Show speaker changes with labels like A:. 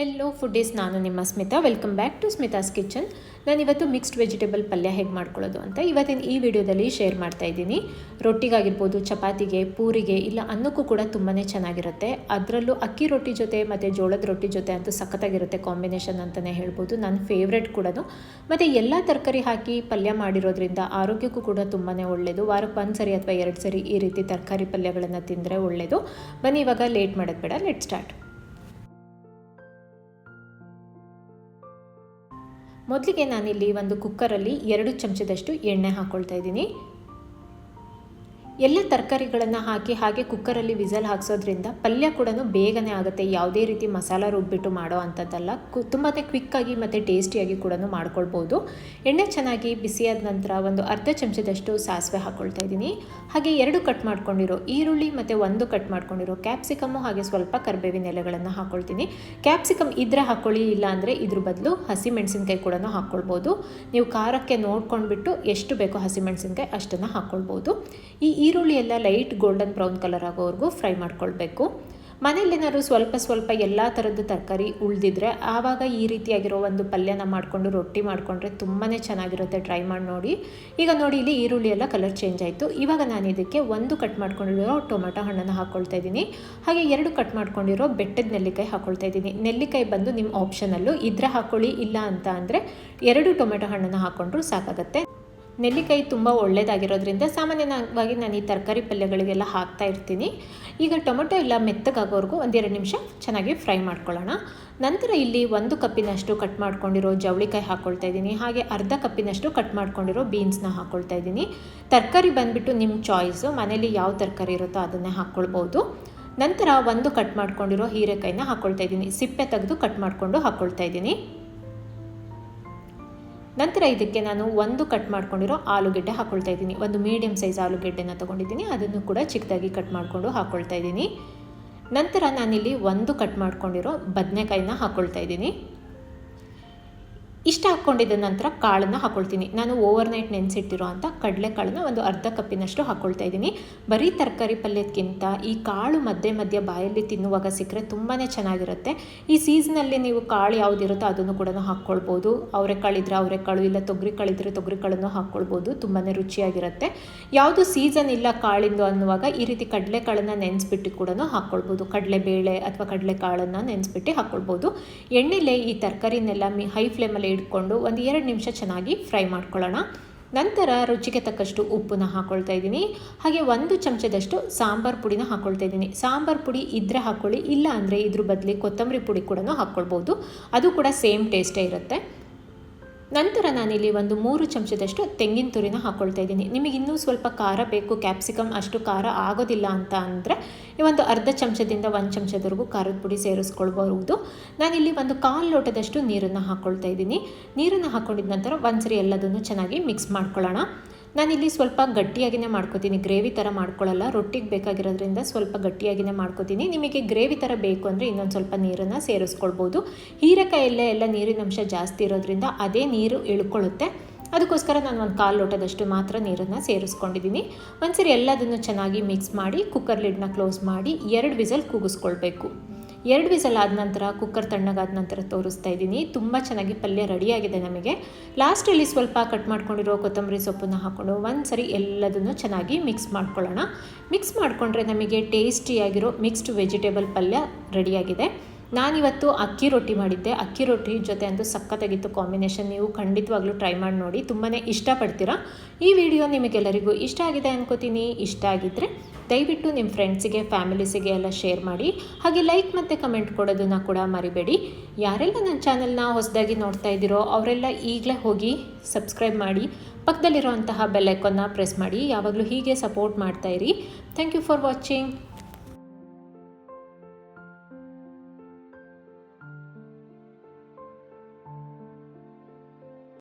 A: Hello foodies ನಾನು ನಿಮ್ಮ Smitha. Welcome back to Smitha's kitchen mixed mixed vegetable ಪಲ್ಯ ಹೇಗೆ ಮಾಡ್ಕೊಳ್ಳೋದು ಅಂತ ಇವತ್ತಿನ ಈ ವಿಡಿಯೋದಲ್ಲಿ ಶೇರ್ ಮಾಡ್ತಾ ಇದ್ದೀನಿ. ರೊಟ್ಟಿಗಾಗಿರ್ಬೋದು, ಚಪಾತಿಗೆ, ಪೂರಿಗೆ, ಇಲ್ಲ ಅನ್ನಕ್ಕೂ ಕೂಡ ತುಂಬಾ ಚೆನ್ನಾಗಿರುತ್ತೆ. ಅದರಲ್ಲೂ ಅಕ್ಕಿ ರೊಟ್ಟಿ ಜೊತೆ ಮತ್ತು ಜೋಳದ ರೊಟ್ಟಿ ಜೊತೆ ಅಂತೂ ಸಖತ್ತಾಗಿರುತ್ತೆ ಕಾಂಬಿನೇಷನ್ ಅಂತಲೇ ಹೇಳ್ಬೋದು. ನನ್ನ ಫೇವ್ರೆಟ್ ಕೂಡ ಮತ್ತು ಎಲ್ಲ ತರಕಾರಿ ಹಾಕಿ ಪಲ್ಯ ಮಾಡಿರೋದ್ರಿಂದ ಆರೋಗ್ಯಕ್ಕೂ ಕೂಡ ತುಂಬಾ ಒಳ್ಳೆಯದು ವಾರಕ್ಕೆ ಒಂದು ಸರಿ ಅಥವಾ ಎರಡು ಸರಿ ಈ ರೀತಿ ತರಕಾರಿ ಪಲ್ಯಗಳನ್ನು ತಿಂದರೆ ಒಳ್ಳೆಯದು ಬನ್ನಿ, ಇವಾಗ ಲೇಟ್ ಮಾಡೋದು ಬೇಡ. ಲೆಟ್ ಸ್ಟಾರ್ಟ್ ಮೊದಲಿಗೆ ನಾನಿಲ್ಲಿ ಒಂದು ಕುಕ್ಕರಲ್ಲಿ ಎರಡು ಚಮಚದಷ್ಟು ಎಣ್ಣೆ ಹಾಕ್ಕೊಳ್ತಾ ಇದ್ದೀನಿ. ಎಲ್ಲ ತರಕಾರಿಗಳನ್ನು ಹಾಕಿ ಹಾಗೆ ಕುಕ್ಕರಲ್ಲಿ ವಿಸಲ್ ಹಾಕ್ಸೋದ್ರಿಂದ ಪಲ್ಯ ಕೂಡ ಬೇಗನೆ ಆಗುತ್ತೆ. ಯಾವುದೇ ರೀತಿ ಮಸಾಲ ರುಬ್ಬಿಟ್ಟು ಮಾಡೋ ಅಂಥದ್ದಲ್ಲ. ಕು ತುಂಬಾ ಕ್ವಿಕ್ಕಾಗಿ ಮತ್ತು ಟೇಸ್ಟಿಯಾಗಿ ಕೂಡ ಮಾಡ್ಕೊಳ್ಬೋದು. ಎಣ್ಣೆ ಚೆನ್ನಾಗಿ ಬಿಸಿಯಾದ ನಂತರ ಒಂದು ಅರ್ಧ ಚಮಚದಷ್ಟು ಸಾಸಿವೆ ಹಾಕ್ಕೊಳ್ತಾ ಇದ್ದೀನಿ. ಹಾಗೆ ಎರಡು ಕಟ್ ಮಾಡ್ಕೊಂಡಿರೋ ಈರುಳ್ಳಿ ಮತ್ತು ಒಂದು ಕಟ್ ಮಾಡ್ಕೊಂಡಿರೋ ಕ್ಯಾಪ್ಸಿಕಮ್ಮು ಹಾಗೆ ಸ್ವಲ್ಪ ಕರ್ಬೇವಿನ ಎಲೆಗಳನ್ನು ಹಾಕ್ಕೊಳ್ತೀನಿ ಕ್ಯಾಪ್ಸಿಕಮ್ ಇದ್ರೆ ಹಾಕ್ಕೊಳ್ಳಿ ಇಲ್ಲ ಅಂದರೆ ಇದ್ರ ಬದಲು ಹಸಿ ಮೆಣಸಿನ್ಕಾಯಿ ಕೂಡ ಹಾಕ್ಕೊಳ್ಬೋದು ನೀವು ಖಾರಕ್ಕೆ ನೋಡ್ಕೊಂಡ್ಬಿಟ್ಟು ಎಷ್ಟು ಬೇಕೋ ಹಸಿ ಮೆಣಸಿನ್ಕಾಯಿ ಅಷ್ಟನ್ನು ಹಾಕ್ಕೊಳ್ಬೋದು ಈ ಈರುಳ್ಳಿ ಎಲ್ಲ ಲೈಟ್ ಗೋಲ್ಡನ್ ಬ್ರೌನ್ ಕಲರ್ ಆಗೋವರೆಗೂ ಫ್ರೈ ಮಾಡ್ಕೊಳ್ಬೇಕು. ಮನೇಲೇನಾದ್ರು ಸ್ವಲ್ಪ ಸ್ವಲ್ಪ ಎಲ್ಲ ಥರದ್ದು ತರಕಾರಿ ಉಳಿದಿದ್ರೆ ಆವಾಗ ಈ ರೀತಿಯಾಗಿರೋ ಒಂದು ಪಲ್ಯನ ಮಾಡಿಕೊಂಡು, ರೊಟ್ಟಿ ಮಾಡಿಕೊಂಡ್ರೆ ತುಂಬಾ ಚೆನ್ನಾಗಿರುತ್ತೆ. ಟ್ರೈ ಮಾಡಿ ನೋಡಿ. ಈಗ ನೋಡಿ, ಇಲ್ಲಿ ಈರುಳ್ಳಿ ಎಲ್ಲ ಕಲರ್ ಚೇಂಜ್ ಆಯಿತು. ಇವಾಗ ನಾನು ಇದಕ್ಕೆ ಒಂದು ಕಟ್ ಮಾಡ್ಕೊಂಡಿರೋ ಟೊಮೆಟೊ ಹಣ್ಣನ್ನು ಹಾಕ್ಕೊಳ್ತಾ ಇದ್ದೀನಿ. ಹಾಗೆ ಎರಡು ಕಟ್ ಮಾಡ್ಕೊಂಡಿರೋ ಬೆಟ್ಟದ ನೆಲ್ಲಿಕಾಯಿ ಹಾಕ್ಕೊಳ್ತಾ ಇದ್ದೀನಿ. ನೆಲ್ಲಿಕಾಯಿ ಬಂದು ನಿಮ್ಮ ಆಪ್ಷನಲ್ಲೂ ಇದ್ರೆ ಹಾಕ್ಕೊಳ್ಳಿ ಇಲ್ಲ ಅಂತ ಅಂದರೆ ಎರಡು ಟೊಮೆಟೊ ಹಣ್ಣನ್ನು ಹಾಕ್ಕೊಂಡ್ರು ಸಾಕಾಗುತ್ತೆ. ನೆಲ್ಲಿಕಾಯಿ ತುಂಬ ಒಳ್ಳೆಯದಾಗಿರೋದ್ರಿಂದ ಸಾಮಾನ್ಯವಾಗಿ ನಾನು ಈ ತರಕಾರಿ ಪಲ್ಯಗಳಿಗೆಲ್ಲ ಹಾಕ್ತಾ ಇರ್ತೀನಿ. ಈಗ ಟೊಮೆಟೊ ಎಲ್ಲ ಮೆತ್ತಗಾಗೋವರೆಗೂ ಒಂದೆರಡು ನಿಮಿಷ ಚೆನ್ನಾಗಿ ಫ್ರೈ ಮಾಡ್ಕೊಳ್ಳೋಣ. ನಂತರ ಇಲ್ಲಿ ಒಂದು ಕಪ್ಪಿನಷ್ಟು ಕಟ್ ಮಾಡ್ಕೊಂಡಿರೋ ಜವಳಿಕಾಯಿ ಹಾಕ್ಕೊಳ್ತಾ ಇದ್ದೀನಿ. ಹಾಗೆ ಅರ್ಧ ಕಪ್ಪಿನಷ್ಟು ಕಟ್ ಮಾಡ್ಕೊಂಡಿರೋ ಬೀನ್ಸ್ನ ಹಾಕ್ಕೊಳ್ತಾ ಇದ್ದೀನಿ. ತರಕಾರಿ ಬಂದುಬಿಟ್ಟು ನಿಮ್ಮ ಚಾಯ್ಸು ಮನೇಲಿ ಯಾವ ತರಕಾರಿ ಇರುತ್ತೋ ಅದನ್ನೇ ಹಾಕ್ಕೊಳ್ಬೋದು ನಂತರ ಒಂದು ಕಟ್ ಮಾಡ್ಕೊಂಡಿರೋ ಹೀರೆಕಾಯಿನ ಹಾಕ್ಕೊಳ್ತಾ ಇದ್ದೀನಿ. ಸಿಪ್ಪೆ ತೆಗೆದು ಕಟ್ ಮಾಡಿಕೊಂಡು ಹಾಕ್ಕೊಳ್ತಾ ಇದ್ದೀನಿ. ನಂತರ ಇದಕ್ಕೆ ನಾನು ಒಂದು ಕಟ್ ಮಾಡ್ಕೊಂಡಿರೋ ಆಲೂಗೆಡ್ಡೆ ಹಾಕ್ಕೊಳ್ತಾ ಇದ್ದೀನಿ. ಒಂದು ಮೀಡಿಯಮ್ ಸೈಜ್ ಆಲೂಗೆಡ್ಡೆನ ತೊಗೊಂಡಿದ್ದೀನಿ. ಅದನ್ನು ಕೂಡ ಚಿಕ್ಕದಾಗಿ ಕಟ್ ಮಾಡಿಕೊಂಡು ಹಾಕ್ಕೊಳ್ತಾ ಇದ್ದೀನಿ. ನಂತರ ನಾನಿಲ್ಲಿ ಒಂದು ಕಟ್ ಮಾಡ್ಕೊಂಡಿರೋ ಬದನೆಕಾಯಿನ ಹಾಕ್ಕೊಳ್ತಾ ಇದ್ದೀನಿ. ಇಷ್ಟ ಹಾಕ್ಕೊಂಡಿದ್ದ ನಂತರ ಕಾಳನ್ನು ಹಾಕ್ಕೊಳ್ತೀನಿ ನಾನು ಓವರ್ ನೈಟ್ ನೆನೆಸಿಟ್ಟಿರೋ ಅಂಥ ಕಡಲೆಕಾಳನ್ನ ಒಂದು ಅರ್ಧ ಕಪ್ಪಿನಷ್ಟು ಹಾಕ್ಕೊಳ್ತಾ ಇದ್ದೀನಿ. ಬರೀ ತರಕಾರಿ ಪಲ್ಯಕ್ಕಿಂತ ಈ ಕಾಳು ಮಧ್ಯೆ ಮಧ್ಯೆ ಬಾಯಲ್ಲಿ ತಿನ್ನುವಾಗ ಸಿಕ್ಕರೆ ತುಂಬಾ ಚೆನ್ನಾಗಿರುತ್ತೆ. ಈ ಸೀಸನಲ್ಲಿ ನೀವು ಕಾಳು ಯಾವುದಿರುತ್ತೋ ಅದನ್ನು ಕೂಡ ಹಾಕ್ಕೊಳ್ಬೋದು ಅವರೆಕಾಳಿದ್ರೆ ಅವರೆಕಾಳು, ಇಲ್ಲ ತೊಗರಿ ಕಾಳಿದ್ರೆ ತೊಗರಿ ಕಾಳನ್ನು ಹಾಕ್ಕೊಳ್ಬೋದು ತುಂಬಾ ರುಚಿಯಾಗಿರುತ್ತೆ. ಯಾವುದು ಸೀಸನ್ ಇಲ್ಲ ಕಾಳಿಂದು ಅನ್ನುವಾಗ ಈ ರೀತಿ ಕಡಲೆಕಾಳನ್ನು ನೆನೆಸ್ಬಿಟ್ಟು ಕೂಡ ಹಾಕ್ಕೊಳ್ಬೋದು ಕಡಲೆಬೇಳೆ ಅಥವಾ ಕಡಲೆಕಾಳನ್ನು ನೆನೆಸ್ಬಿಟ್ಟು ಹಾಕ್ಕೊಳ್ಬೋದು ಎಣ್ಣೆಲೆ ಈ ತರಕಾರಿನೆಲ್ಲ ಮಿ ಹೈ ಫ್ಲೇಮಲ್ಲಿ ಇಟ್ಕೊಂಡು ಒಂದು ಎರಡು ನಿಮಿಷ ಚೆನ್ನಾಗಿ ಫ್ರೈ ಮಾಡ್ಕೊಳ್ಳೋಣ. ನಂತರ ರುಚಿಗೆ ತಕ್ಕಷ್ಟು ಉಪ್ಪನ್ನ ಹಾಕ್ಕೊಳ್ತಾ ಇದ್ದೀನಿ. ಹಾಗೆ ಒಂದು ಚಮಚದಷ್ಟು ಸಾಂಬಾರು ಪುಡಿನ ಹಾಕ್ಕೊಳ್ತಾ ಇದ್ದೀನಿ. ಸಾಂಬಾರು ಪುಡಿ ಇದ್ದರೆ ಹಾಕ್ಕೊಳ್ಳಿ, ಇಲ್ಲ ಅಂದರೆ ಇದ್ರ ಬದಲಿ ಕೊತ್ತಂಬರಿ ಪುಡಿ ಕೂಡ ಹಾಕ್ಕೊಳ್ಬೋದು. ಅದು ಕೂಡ ಸೇಮ್ ಟೇಸ್ಟೇ ಇರುತ್ತೆ. ನಂತರ ನಾನಿಲ್ಲಿ ಒಂದು ಮೂರು ಚಮಚದಷ್ಟು ತೆಂಗಿನ ತುರಿನ ಹಾಕ್ಕೊಳ್ತಾ ಇದ್ದೀನಿ. ನಿಮಗೆ ಇನ್ನೂ ಸ್ವಲ್ಪ ಖಾರ ಬೇಕು ಕ್ಯಾಪ್ಸಿಕಮ್ ಅಷ್ಟು ಖಾರ ಆಗೋದಿಲ್ಲ ಅಂತ ಅಂದರೆ ಒಂದು ಅರ್ಧ ಚಮಚದಿಂದ ಒಂದು ಚಮಚದವರೆಗೂ ಖಾರದ ಪುಡಿ ಸೇರಿಸ್ಕೊಳ್ಬಹುದು ನಾನಿಲ್ಲಿ ಒಂದು ಕಾಲು ಲೋಟದಷ್ಟು ನೀರನ್ನು ಹಾಕ್ಕೊಳ್ತಾ ಇದ್ದೀನಿ. ನೀರನ್ನು ಹಾಕ್ಕೊಂಡಿದ ನಂತರ ಒಂದ್ಸರಿ ಎಲ್ಲದನ್ನು ಚೆನ್ನಾಗಿ ಮಿಕ್ಸ್ ಮಾಡ್ಕೊಳ್ಳೋಣ. ನಾನಿಲ್ಲಿ ಸ್ವಲ್ಪ ಗಟ್ಟಿಯಾಗಿನೇ ಮಾಡ್ಕೋತೀನಿ. ಗ್ರೇವಿ ಥರ ಮಾಡ್ಕೊಳ್ಳಲ್ಲ. ರೊಟ್ಟಿಗೆ ಬೇಕಾಗಿರೋದ್ರಿಂದ ಸ್ವಲ್ಪ ಗಟ್ಟಿಯಾಗಿನೇ ಮಾಡ್ಕೋತೀನಿ. ನಿಮಗೆ ಗ್ರೇವಿ ಥರ ಬೇಕು ಅಂದರೆ ಇನ್ನೊಂದು ಸ್ವಲ್ಪ ನೀರನ್ನು ಸೇರಿಸ್ಕೊಳ್ಬೋದು. ಹೀರೆಕಾಯಲ್ಲೇ ಎಲ್ಲ ನೀರಿನ ಅಂಶ ಜಾಸ್ತಿ ಇರೋದ್ರಿಂದ ಅದೇ ನೀರು ಇಳ್ಕೊಳ್ಳುತ್ತೆ. ಅದಕ್ಕೋಸ್ಕರ ನಾನು ಒಂದು ಕಾಲು ಲೋಟದಷ್ಟು ಮಾತ್ರ ನೀರನ್ನು ಸೇರಿಸ್ಕೊಂಡಿದ್ದೀನಿ. ಒಂದ್ಸರಿ ಎಲ್ಲದನ್ನು ಚೆನ್ನಾಗಿ ಮಿಕ್ಸ್ ಮಾಡಿ ಕುಕ್ಕರ್ ಲಿಡ್ನ ಕ್ಲೋಸ್ ಮಾಡಿ, ಎರಡು ವಿಸಲ್ ಕೂಗಿಸ್ಕೊಳ್ಬೇಕು. ಎರಡು ವಿಸಲ್ ಆದ ನಂತರ, ಕುಕ್ಕರ್ ತಣ್ಣಗಾದ ನಂತರ ತೋರಿಸ್ತಾ ಇದ್ದೀನಿ. ತುಂಬ ಚೆನ್ನಾಗಿ ಪಲ್ಯ ರೆಡಿಯಾಗಿದೆ ನಮಗೆ. ಲಾಸ್ಟಲ್ಲಿ ಸ್ವಲ್ಪ ಕಟ್ ಮಾಡ್ಕೊಂಡಿರೋ ಕೊತ್ತಂಬರಿ ಸೊಪ್ಪನ್ನು ಹಾಕ್ಕೊಂಡು ಒಂದು ಸರಿ ಎಲ್ಲದನ್ನು ಚೆನ್ನಾಗಿ ಮಿಕ್ಸ್ ಮಾಡ್ಕೊಳ್ಳೋಣ. ಮಿಕ್ಸ್ ಮಾಡಿಕೊಂಡ್ರೆ ನಮಗೆ ಟೇಸ್ಟಿಯಾಗಿರೋ ಮಿಕ್ಸ್ಡ್ ವೆಜಿಟೇಬಲ್ ಪಲ್ಯ ರೆಡಿಯಾಗಿದೆ. ನಾನಿವತ್ತು ಅಕ್ಕಿ ರೊಟ್ಟಿ ಮಾಡಿದ್ದೆ. ಅಕ್ಕಿ ರೊಟ್ಟಿ ಜೊತೆ ಅಂತೂ ಸಕ್ಕತ್ತಾಗಿತ್ತು ಕಾಂಬಿನೇಷನ್. ನೀವು ಖಂಡಿತವಾಗ್ಲೂ ಟ್ರೈ ಮಾಡಿ ನೋಡಿ. ತುಂಬಾ ಇಷ್ಟಪಡ್ತೀರಾ? ಈ ವಿಡಿಯೋ ನಿಮಗೆಲ್ಲರಿಗೂ ಇಷ್ಟ ಆಗಿದೆ ಅನ್ಕೋತೀನಿ. ಇಷ್ಟ ಆಗಿದ್ದರೆ ದಯವಿಟ್ಟು ನಿಮ್ಮ ಫ್ರೆಂಡ್ಸಿಗೆ, ಫ್ಯಾಮಿಲೀಸಿಗೆ ಎಲ್ಲ ಶೇರ್ ಮಾಡಿ. ಹಾಗೆ ಲೈಕ್ ಮತ್ತು ಕಮೆಂಟ್ ಕೊಡೋದನ್ನು ಕೂಡ ಮರಿಬೇಡಿ. ಯಾರೆಲ್ಲ ನನ್ನ ಚಾನಲ್ನ ಹೊಸದಾಗಿ ನೋಡ್ತಾ ಇದ್ದೀರೋ ಅವರೆಲ್ಲ ಈಗಲೇ ಹೋಗಿ ಸಬ್ಸ್ಕ್ರೈಬ್ ಮಾಡಿ, ಪಕ್ಕದಲ್ಲಿರುವಂತಹ ಬೆಲ್ಲೈಕನ್ನ ಪ್ರೆಸ್ ಮಾಡಿ. ಯಾವಾಗಲೂ ಹೀಗೆ ಸಪೋರ್ಟ್ ಮಾಡ್ತಾಯಿರಿ ಥ್ಯಾಂಕ್ ಯು ಫಾರ್ ವಾಚಿಂಗ್.